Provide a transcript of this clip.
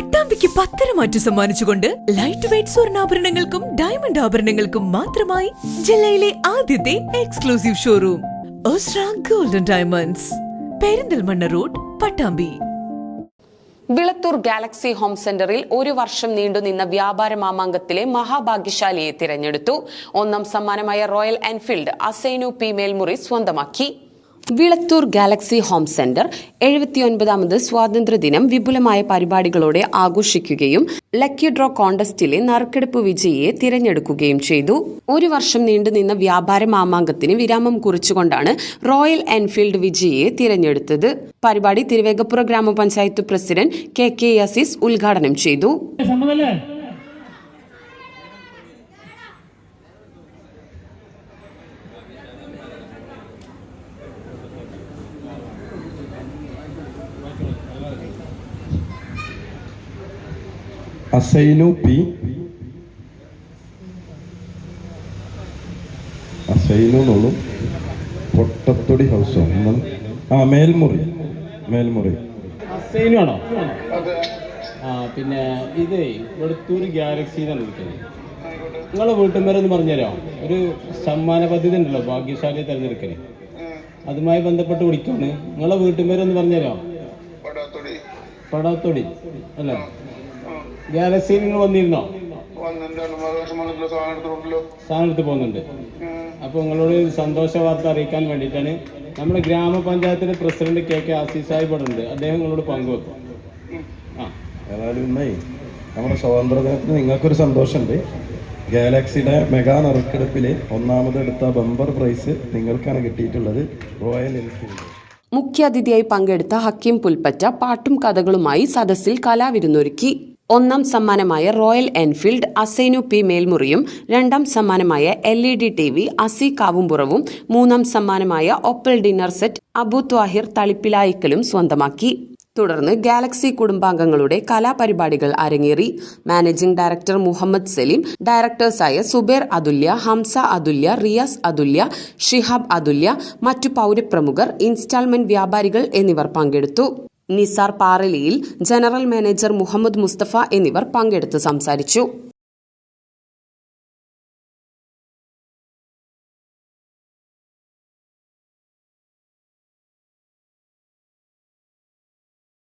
പട്ടാമ്പിക്ക് പത്തര മാറ്റു സമ്മാനിച്ചുകൊണ്ട് ലൈറ്റ് വെയിറ്റ് സ്വർണാഭരണങ്ങൾക്കും ഡയമണ്ട് ആഭരണങ്ങൾക്കും മാത്രമായി ജില്ലയിലെ ആദ്യത്തെ exclusive showroom Osra Golden Diamonds Perinthalmanna road Pattambi. Vilathur Galaxy Home സെന്ററിൽ ഒരു വർഷം നീണ്ടുനിന്ന വ്യാപാര മാമാങ്കത്തിലെ മഹാഭാഗ്യശാലിയെ തിരഞ്ഞെടുത്തു. ഒന്നാം സമ്മാനമായ Royal Enfield Asainu P Melmuri സ്വന്തമാക്കി. വിളത്തൂർ ഗാലക്സി ഹോം സെന്റർ എഴുപത്തിയൊൻപതാമത് സ്വാതന്ത്ര്യദിനം വിപുലമായ പരിപാടികളോടെ ആഘോഷിക്കുകയും ലക്കി ഡ്രോ കോണ്ടസ്റ്റിലെ നറുക്കെടുപ്പ് വിജയിയെ തിരഞ്ഞെടുക്കുകയും ചെയ്തു. ഒരു വർഷം നീണ്ടുനിന്ന വ്യാപാര മാമാങ്കത്തിന് വിരാമം കുറിച്ചുകൊണ്ടാണ് റോയൽ എൻഫീൽഡ് വിജയിയെ തിരഞ്ഞെടുത്തത്. പരിപാടി തിരുവേഗപ്പുറ ഗ്രാമപഞ്ചായത്ത് പ്രസിഡന്റ് കെ കെ യസീസ് ഉദ്ഘാടനം ചെയ്തു. അസൈനു പി അസൈനു എന്നുള്ളൂ പൊട്ടത്തൊടി ഹൗസോ ആ മേൽമുറി. മേൽമുറി. അസൈനാണോ ആ പിന്നെ ഇതേ വെളുത്തൂർ ഗാലക്സി എന്നാണ് വിളിക്കുന്നത്. നിങ്ങളെ വീട്ടും പേരെ ഒന്ന് പറഞ്ഞുതരാം? ഒരു സമ്മാന പദ്ധതി ഉണ്ടല്ലോ ഭാഗ്യശാലി തിരഞ്ഞെടുക്കൽ. അതുമായി ബന്ധപ്പെട്ട് വിളിക്കാണ് നിങ്ങളെ വീട്ടും പേരൊന്ന് പറഞ്ഞുതരാം? പടാത്തൊടി. പടാത്തൊടി അല്ലേ? ഗാലക്സിയിൽ നിങ്ങൾ വന്നിരുന്നോ? എടുത്ത് പോകുന്നുണ്ട്. അപ്പൊ നിങ്ങളോട് സന്തോഷ വാർത്ത അറിയിക്കാൻ വേണ്ടിയിട്ടാണ്. നമ്മുടെ ഗ്രാമപഞ്ചായത്തിന്റെ president K K Asi Sahib ഇവിടെ ഉണ്ട്. അദ്ദേഹം നിങ്ങളോട് പങ്കുവെക്കും. ആ. ഏതായാലും ഇന്നേ നമ്മുടെ സ്വാതന്ത്ര്യ ദിനത്തിന് നിങ്ങൾക്കൊരു സന്തോഷമുണ്ട്. ഗാലക്സിയുടെ മെഗാ നറുക്കെടുപ്പിൽ ഒന്നാമത് എടുത്ത ബമ്പർ പ്രൈസ് നിങ്ങൾക്കാണ് കിട്ടിയിട്ടുള്ളത്. Royal Enfield. മുഖ്യാതിഥിയായി പങ്കെടുത്ത ഹക്കീം പുൽപ്പറ്റ പാട്ടും കഥകളുമായി സദസ്സിൽ കലാവിരുന്നൊരുക്കി. ഒന്നാം സമ്മാനമായ റോയൽ എൻഫീൽഡ് അസൈനു പി മേൽമുറിയും രണ്ടാം സമ്മാനമായ L E D T V Asi കാവുംപുറവും മൂന്നാം സമ്മാനമായ Opal dinner set Abu Thahir തളിപ്പിലായിക്കലും സ്വന്തമാക്കി. തുടർന്ന് ഗാലക്സി കുടുംബാംഗങ്ങളുടെ കലാപരിപാടികൾ അരങ്ങേറി. മാനേജിംഗ് ഡയറക്ടർ മുഹമ്മദ് സലീം ഡയറക്ടേഴ്സായ സുബേർ അതുല്യ ഹംസ അതുല്യ റിയാസ് അതുല്യ ഷിഹാബ് അതുല്യ മറ്റു പൗരപ്രമുഖർ ഇൻസ്റ്റാൾമെന്റ് വ്യാപാരികൾ എന്നിവർ പങ്കെടുത്തു. നിസാർ പാറലിയിൽ ജനറൽ മാനേജർ മുഹമ്മദ് മുസ്തഫ എന്നിവർ പങ്കെടുത്ത് സംസാരിച്ചു